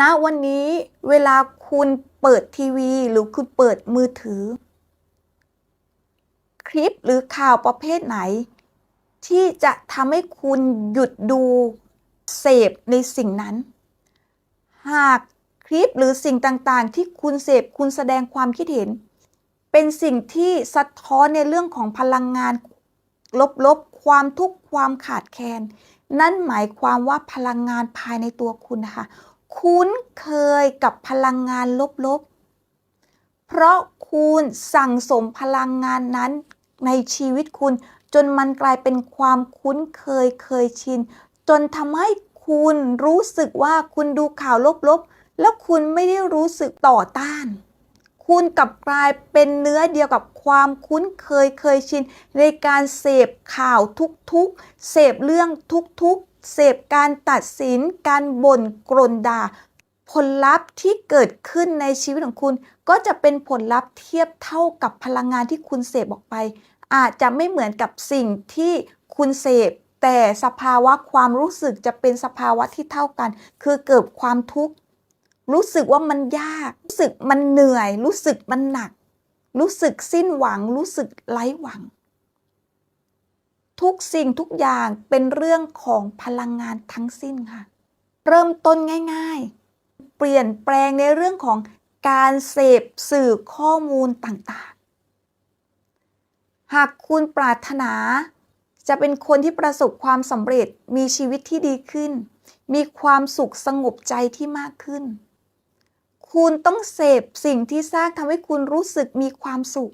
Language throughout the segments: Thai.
ณวันนี้เวลาคุณเปิดทีวี หรือคุณเปิดมือถือ คลิปหรือข่าวประเภทไหน ที่จะทำให้คุณหยุดดูเสพในสิ่งนั้น หากคลิปหรือสิ่งต่างๆ ที่คุณเสพคุณแสดงความคิดเห็น เป็นสิ่งที่สะท้อนในเรื่องของพลังงาน ลบๆ ความทุกข์ความขาดแคลน นั่นหมายความว่าพลังงานภายในตัวคุณนะคะ คุ้นเคยกับพลังงานลบๆ เพราะคุณสั่งสมพลังงานนั้นในชีวิตคุณ จนมันกลายเป็นความคุ้นเคยเคยชิน จนทำให้คุณรู้สึกว่าคุณดูข่าวลบๆ แล้วคุณไม่ได้รู้สึกต่อต้าน คุณกลับกลายเป็นเนื้อเดียวกับความคุ้นเคยเคยชิน ในการเสพข่าวทุกๆ เสพเรื่องทุกๆ เสพการตัดสิน การบ่นกรนด่า ผลลัพธ์ที่เกิดขึ้นในชีวิตของคุณ ก็จะเป็นผลลัพธ์เทียบเท่ากับพลังงานที่คุณเสพออกไป อาจจะไม่เหมือนกับสิ่งที่คุณเสพแต่สภาวะความรู้สึกจะเป็นสภาวะที่เท่ากัน คือเกิดความทุกข์ รู้สึกว่ามันยาก รู้สึกมันเหนื่อย รู้สึกมันหนัก รู้สึกสิ้นหวัง รู้สึกไร้หวัง ทุกสิ่งทุกอย่างเป็นเรื่องของพลังงานทั้งสิ้นค่ะ เริ่มต้นง่าย ๆ เปลี่ยนแปลงในเรื่องของการเสพสื่อข้อมูลต่างๆ หากคุณปรารถนาจะเป็นคนที่ประสบความสำเร็จมีชีวิตที่ดีขึ้น มีความสุขสงบใจที่มากขึ้น คุณต้องเสพสิ่งที่สร้างทำให้คุณรู้สึกมีความสุข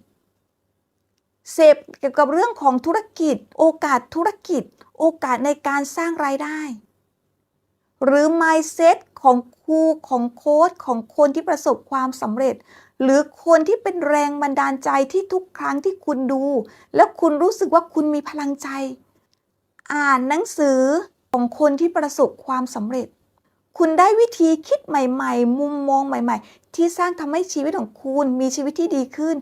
เสพเกี่ยวกับเรื่องของธุรกิจ โอกาสธุรกิจ โอกาสในการสร้างรายได้ หรือ mindset ของครูของโค้ชของคนที่ประสบความสำเร็จ หรือคนที่เป็นแรงบันดาลใจที่ทุกครั้งที่คุณดู แล้วคุณรู้สึกว่าคุณมีพลังใจ อ่านหนังสือของคนที่ประสบความสำเร็จ คุณได้วิธีคิดใหม่ ๆ มุมมองใหม่ ๆ ที่สร้างทำให้ชีวิตของคุณมีชีวิตที่ดีขึ้น